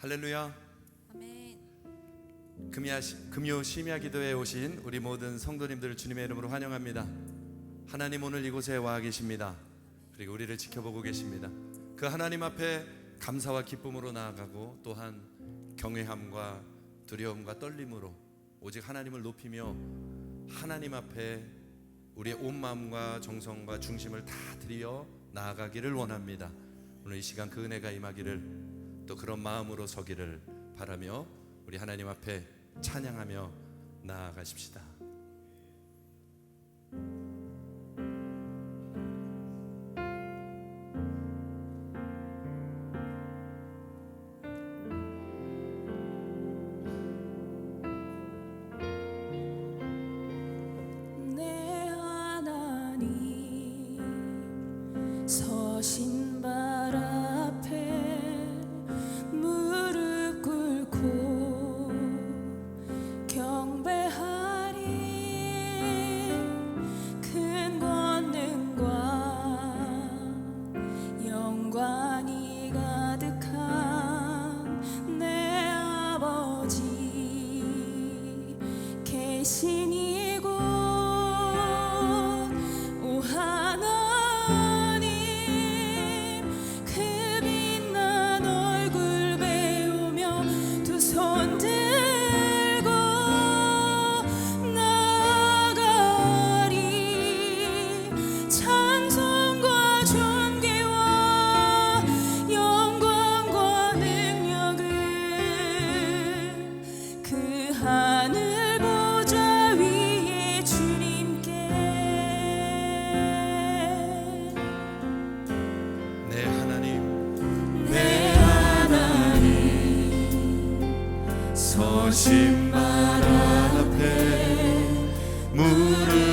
할렐루야. 아멘. 금야, 금요 심야 기도에 오신 우리 모든 성도님들을 주님의 이름으로 환영합니다. 하나님 오늘 이곳에 와 계십니다. 그리고 우리를 지켜보고 계십니다. 그 하나님 앞에 감사와 기쁨으로 나아가고 또한 경외함과 두려움과 떨림으로 오직 하나님을 높이며 하나님 앞에 우리의 온 마음과 정성과 중심을 다 드려 나아가기를 원합니다. 오늘 이 시간 그 은혜가 임하기를 또 그런 마음으로 서기를 바라며 우리 하나님 앞에 찬양하며 나아가십시다. 계 서신 발 앞에 무릎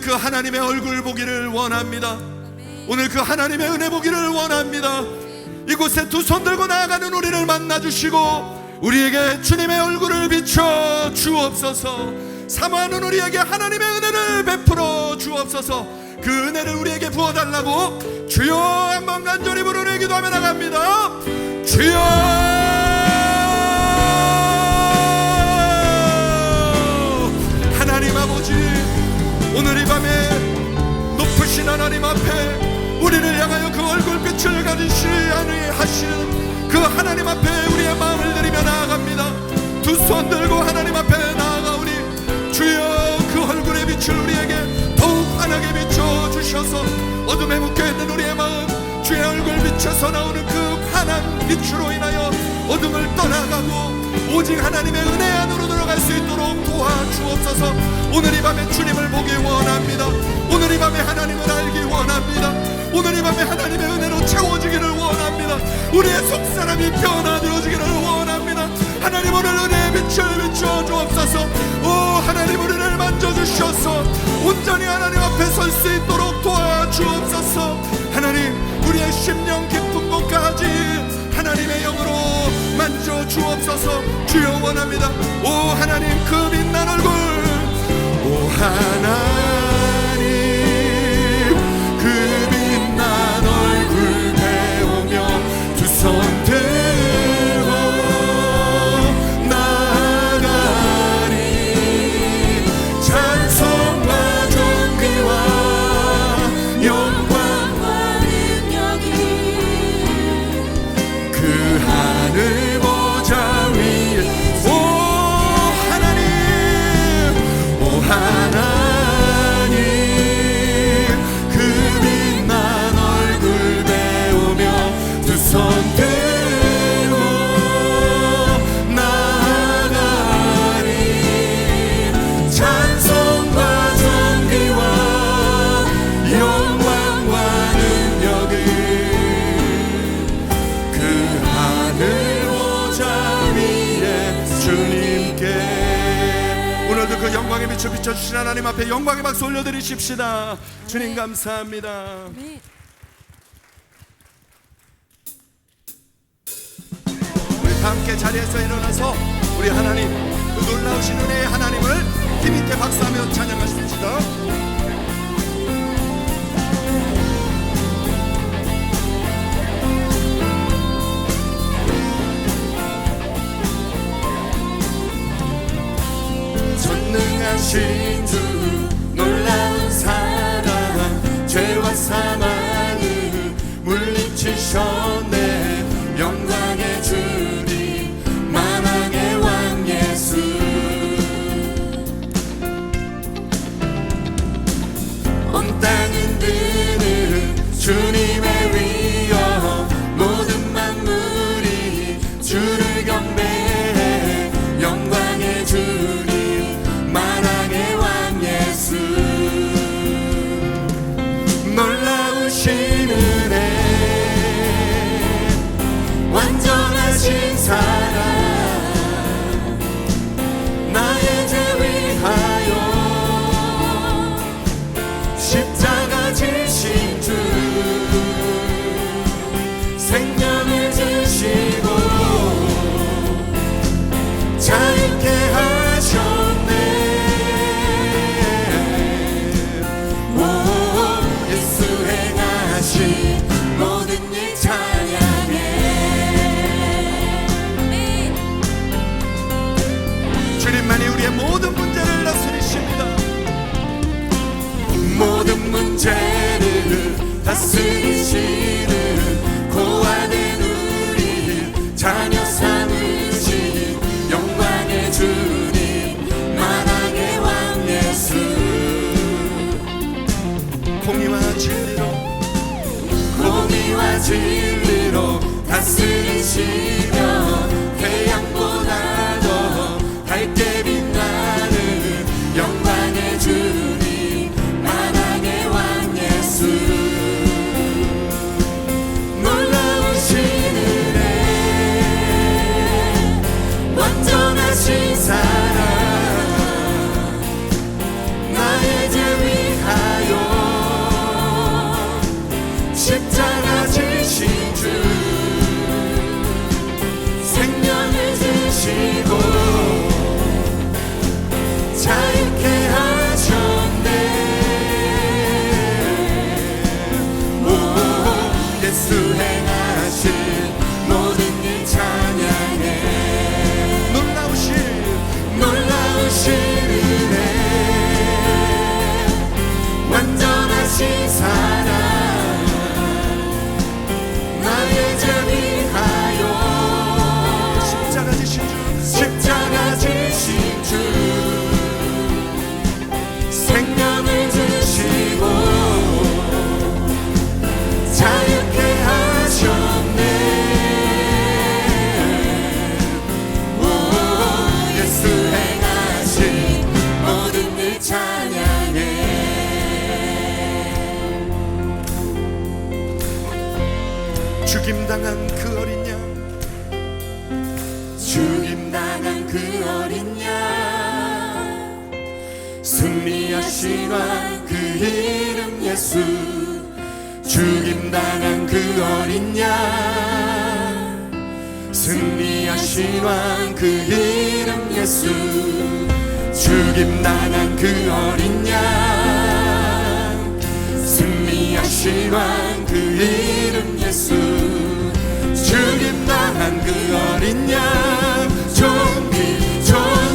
오늘 그 하나님의 얼굴 보기를 원합니다. 오늘 그 하나님의 은혜 보기를 원합니다. 이곳에 두 손 들고 나아가는 우리를 만나 주시고 우리에게 주님의 얼굴을 비춰 주옵소서. 사모하는 우리에게 하나님의 은혜를 베풀어 주옵소서. 그 은혜를 우리에게 부어 달라고 주여 한번 간절히 부르는 기도하며 나갑니다. 주여 오늘 이 밤에 높으신 하나님 앞에 우리를 향하여 그 얼굴빛을 가지시 하시는 그 하나님 앞에 우리의 마음을 드리며 나아갑니다. 두 손 들고 하나님 앞에 나아가오니 주여 그 얼굴의 빛을 우리에게 더욱 환하게 비춰 주셔서 어둠에 묵혀있는 우리의 마음 주의 얼굴 빛에서 나오는 그 환한 빛으로 인하여 어둠을 떠나가고 오직 하나님의 은혜 안으로 들어갈 수 있도록 도와주옵소서. 오늘 이 밤에 주님을 보기 원합니다. 오늘 이 밤에 하나님을 알기 원합니다. 오늘 이 밤에 하나님의 은혜로 채워지기를 원합니다. 우리의 속사람이 변화되어지기를 원합니다 하나님 오늘 은혜의 빛을 비춰 주옵소서. 오 하나님 우리를 만져주셔서. 온전히 하나님 앞에 설 수 있도록 도와주옵소서. 하나님 우리의 심령 깊은 곳까지 하나님의 영으로 만져 주옵소서. 주여 원합니다. 오 하나님 그 빛난 얼굴. 오 하나님 빛을 비춰주신 하나님 앞에 영광의 박수 올려드리십시다. 주님 감사합니다. 우리 다 함께 자리에서 일어나서 우리 하나님 그 놀라우신 은혜의 하나님을 힘 있게 박수하며 찬양하십시다 전능 现在 죽임 당한 그 어린 양. 승리하시완 그 이름 예수. 죽임 당한 그 어린 양. 존귀 존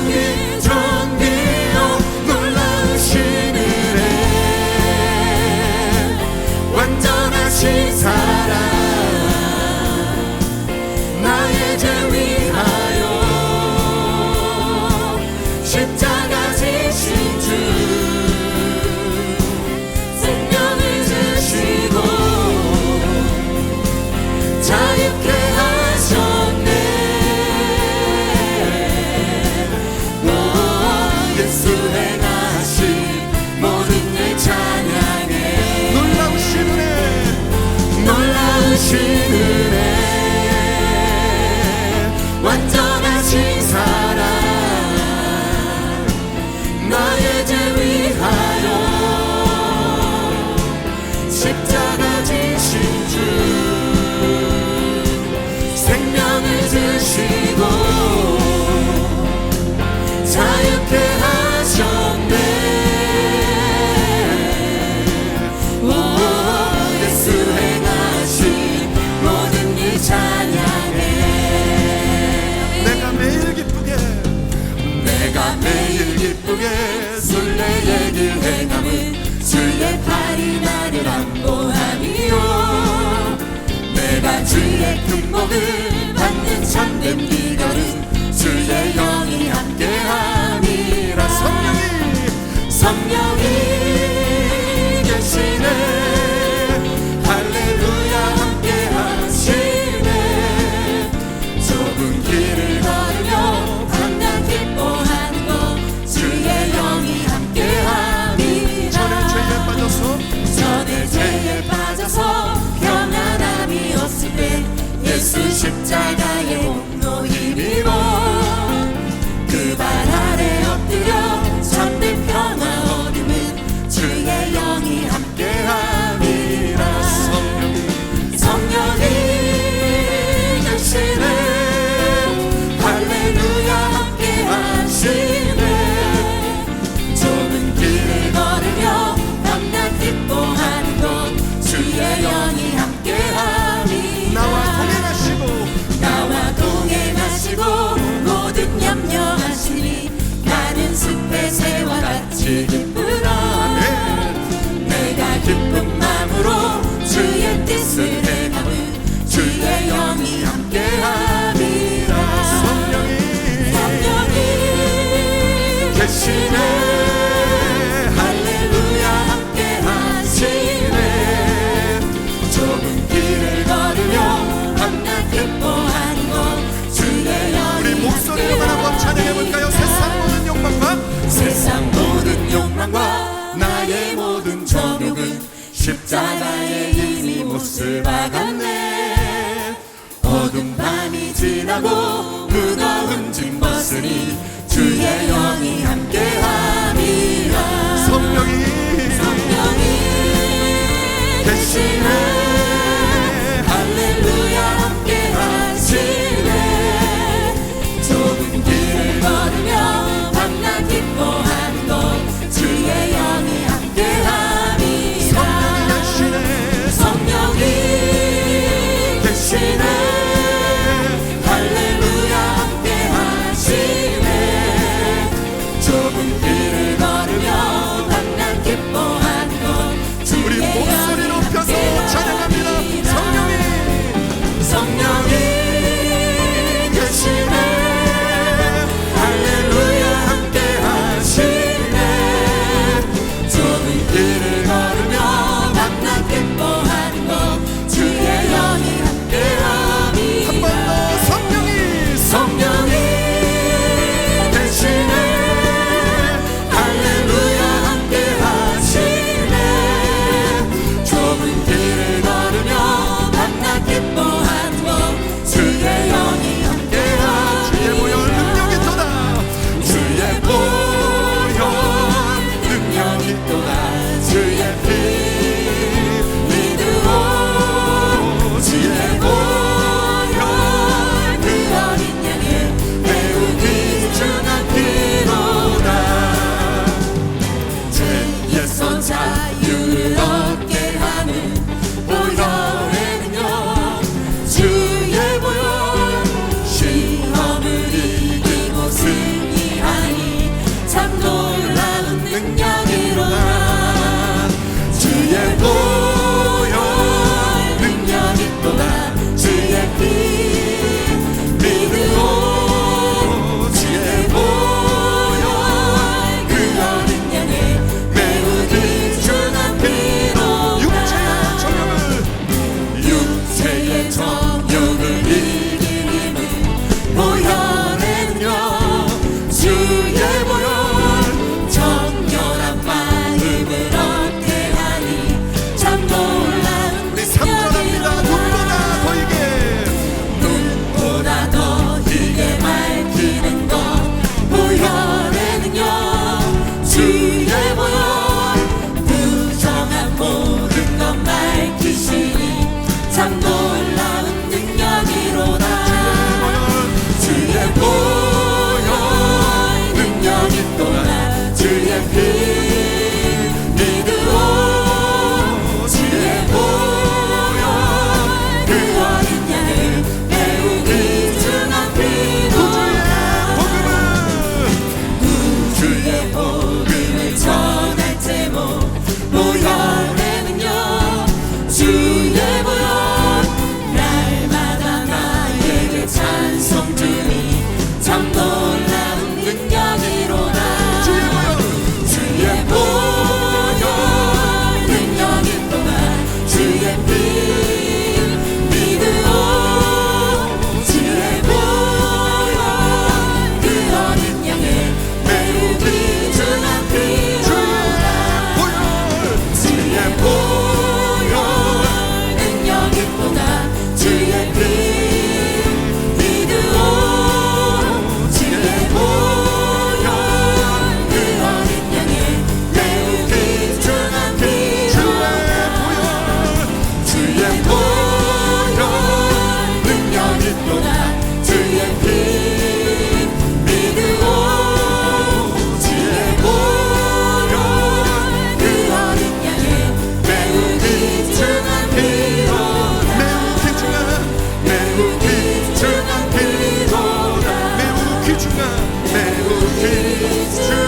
찬양해. 내가 매일 기쁘게. 내가 매일 기쁘게 술래 얘기를 행함은 순례팔이 나를 안보하니요. 내가 주의 품목을 받는 참된 비결은 주의 영이 함께함이라. 성령이 성령이 City 지나고 무거운 짐 벗으니 주의 영이 함께 name of Jesus.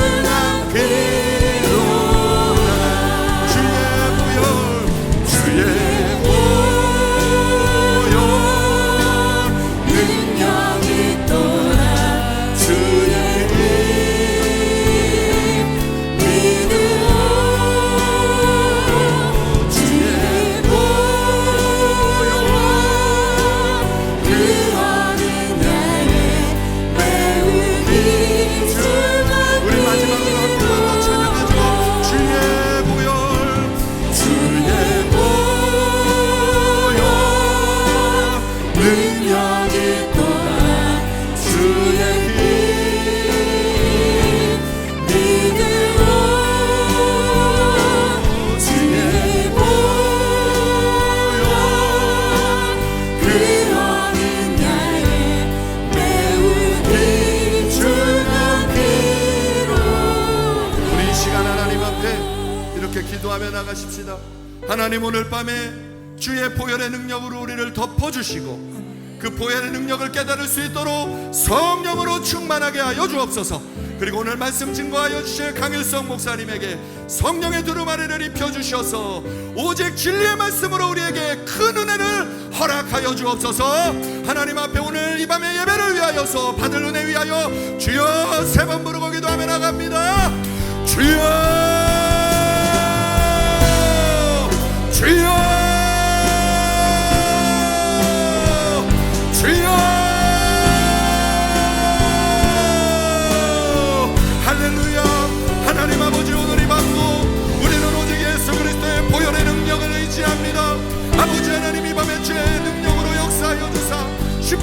주시고 그 보혈의 능력을 깨달을 수 있도록 성령으로 충만하게 하여 주옵소서. 그리고 오늘 말씀 증거하여 주실 강일성 목사님에게 성령의 두루마리를 입혀 주셔서 오직 진리의 말씀으로 우리에게 큰 은혜를 허락하여 주옵소서. 하나님 앞에 오늘 이 밤의 예배를 위하여서 받을 은혜 위하여 주여 세 번 부르고 기도하며 나갑니다. 주여 주여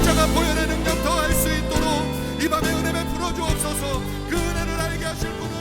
십자가 보혈의 능력 더할 수 있도록 이 밤에 은혜 베풀어 주옵소서. 그 은혜를 알게 하실 분